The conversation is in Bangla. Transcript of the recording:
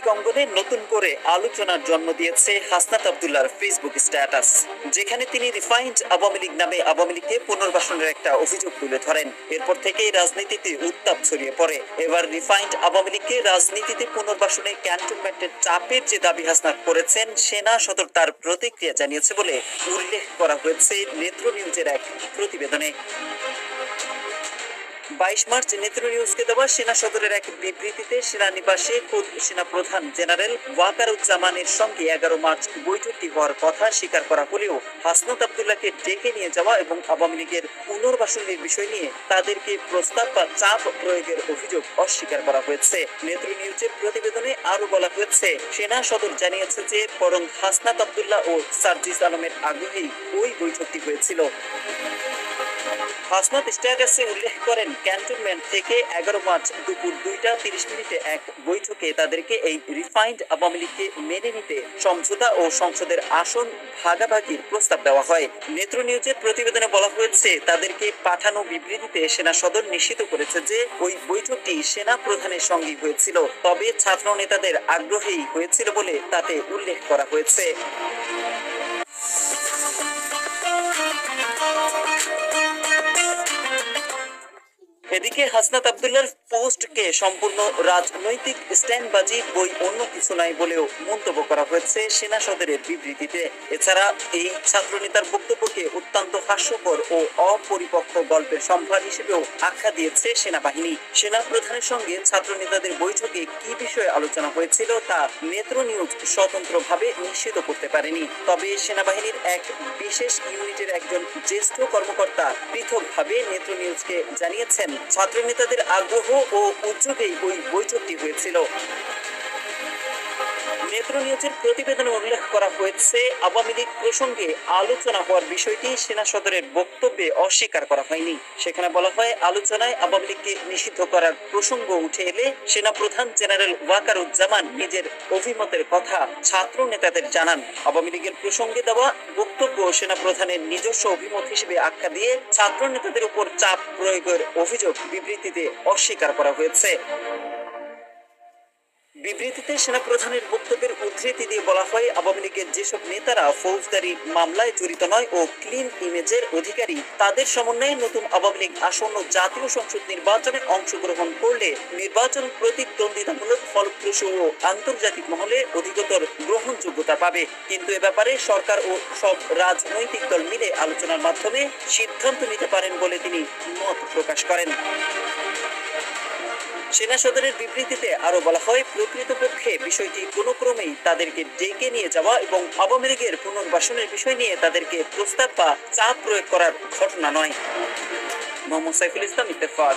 রাজনৈতিক অঙ্গনে নতুন করে আলোচনার জন্ম দিয়েছে হাসনাত আবদুল্লার ফেসবুক স্ট্যাটাস, যেখানে তিনি রিফাইন্ড আওয়ামী লীগ নামে আওয়ামী লীগকে পুনর্বাসনের একটা অভিযোগ তুলে ধরেন। এরপর থেকেই রাজনীতিতে উত্তাপ ছড়িয়ে পড়ে। এবার রিফাইন্ড আওয়ামী লীগকে রাজনীতিতে পুনর্বাসনে ক্যান্টনমেন্টের চাপের যে দাবি হাসনাত করেছেন, সেনা সদর তার প্রতিক্রিয়া জানিয়েছে বলে উল্লেখ করা হয়েছে নেত্র নিউজের এক প্রতিবেদনে। বাইশ মার্চ নেত্র নিউজকে দেওয়া সেনা সদরের এক বিবৃতিতে সেনানিবাসে খোদ সেনা প্রধান জেনারেল ওয়াকারুজ্জামানের সঙ্গে এগারো মার্চ বৈঠকটি হওয়ার কথা স্বীকার করা হলেও হাসনাত আবদুল্লাহকে ডেকে নিয়ে যাওয়া এবং আওয়ামী লীগের পুনর্বাসনের বিষয় নিয়ে তাদেরকে প্রস্তাব বা চাপ প্রয়োগের অভিযোগ অস্বীকার করা হয়েছে। নেত্র নিউজের প্রতিবেদনে আরও বলা হয়েছে, সেনা সদর জানিয়েছে যে বরং হাসনাত আবদুল্লাহ ও সার্জিস আলমের আগ্রহেই ওই বৈঠকটি হয়েছিল। হাসনাত স্ট্যাটাসে উল্লেখ করেন, ক্যান্টনমেন্ট থেকে এগারো মার্চ দুপুর দুইটা তিরিশ মিনিটে এক বৈঠকে তাদেরকে এই রিফাইন্ড আওয়ামী লীগকে মেনে নিতে সমঝোতা ও সংসদের আসন ভাগাভাগির প্রস্তাব দেওয়া হয়। নেত্র নিউজের প্রতিবেদনে বলা হয়েছে, তাদেরকে পাঠানো বিবৃতিতে সেনা সদর নিশ্চিত করেছে যে ওই বৈঠকটি সেনা প্রধানের সঙ্গে হয়েছিল। তবে ছাত্র নেতাদের আগ্রহেই হয়েছিল বলে তাতে উল্লেখ করা হয়েছে। এদিকে হাসনাত আবদুল্লার পোস্টকে সম্পূর্ণ রাজনৈতিক স্ট্যান্ডবাজি বই অন্য কিছু নাই বলেও মন্তব্য করা হয়েছে সেনা সদরের বিবৃতিতে। এছাড়া এই ছাত্রনেতার বক্তব্যকে হাস্যকর ও অপরিপক্ক গল্পের সম্ভার হিসেবেও আখ্যা দিয়েছে সেনাবাহিনী। সেনা প্রধানের সঙ্গে ছাত্র নেতাদের বৈঠকে কি বিষয়ে আলোচনা হয়েছিল তা নেত্র নিউজ স্বতন্ত্রভাবে নিশ্চিত করতে পারেনি। তবে সেনাবাহিনীর এক বিশেষ ইউনিটের একজন জ্যেষ্ঠ কর্মকর্তা পৃথকভাবে নেত্র নিউজকে জানিয়েছেন ছাত্র নেতাদের আগ্রহ ও উদ্যোগেই ওই বৈঠকটি হয়েছিল। নেত্র নিউজের প্রতিবেদনে উল্লেখ করা হয়েছে। আওয়ামী লীগ প্রসঙ্গে আলোচনা হওয়ার বিষয়টি সেনা সদরের বক্তব্যে অস্বীকার করা হয়নি। সেখানে বলা হয়, আলোচনায় আওয়ামী লীগকে নিষিদ্ধ করার প্রসঙ্গ উঠে এলে সেনা প্রধান জেনারেল ওয়াকারুজ্জামান নিজের অভিমতের কথা ছাত্র নেতাদের জানান। আওয়ামী লীগের প্রসঙ্গে দেওয়া বক্তব্য সেনা প্রধানের নিজস্ব অভিমত হিসেবে আখ্যা দিয়ে ছাত্র নেতাদের উপর চাপ প্রয়োগের অভিযোগ বিবৃতিতে অস্বীকার করা হয়েছে। বিবৃতিতে সেনাপ্রধানের বক্তব্যের উদ্ধৃতি দিয়ে বলা হয়, আওয়ামী লীগের যেসব নেতারা ফৌজদারি মামলায় জড়িত নয় ও ক্লিন ইমেজের অধিকারী, তাদের সমন্বয়ে নতুন আওয়ামী লীগ আসন্ন জাতীয় সংসদ নির্বাচনে অংশগ্রহণ করলে নির্বাচন প্রতিদ্বন্দ্বিতামূলক ফলপ্রসূ ও আন্তর্জাতিক মহলে অধিকতর গ্রহণযোগ্যতা পাবে। কিন্তু এ ব্যাপারে সরকার ও সব রাজনৈতিক দল মিলে আলোচনার মাধ্যমে সিদ্ধান্ত নিতে পারেন বলে তিনি মত প্রকাশ করেন। সেনা সদরের বিবৃতিতে আরও বলা হয় প্রকৃতপক্ষে বিষয়টি কোনো ক্রমেই তাদেরকে ডেকে নিয়ে যাওয়া এবং আওয়ামী লীগের পুনর্বাসনের বিষয় নিয়ে তাদেরকে প্রস্তাব বা চাপ প্রয়োগ করার ঘটনা নয়। মোহাম্মদ সাইফুল ইসলাম ইত্তেফাক।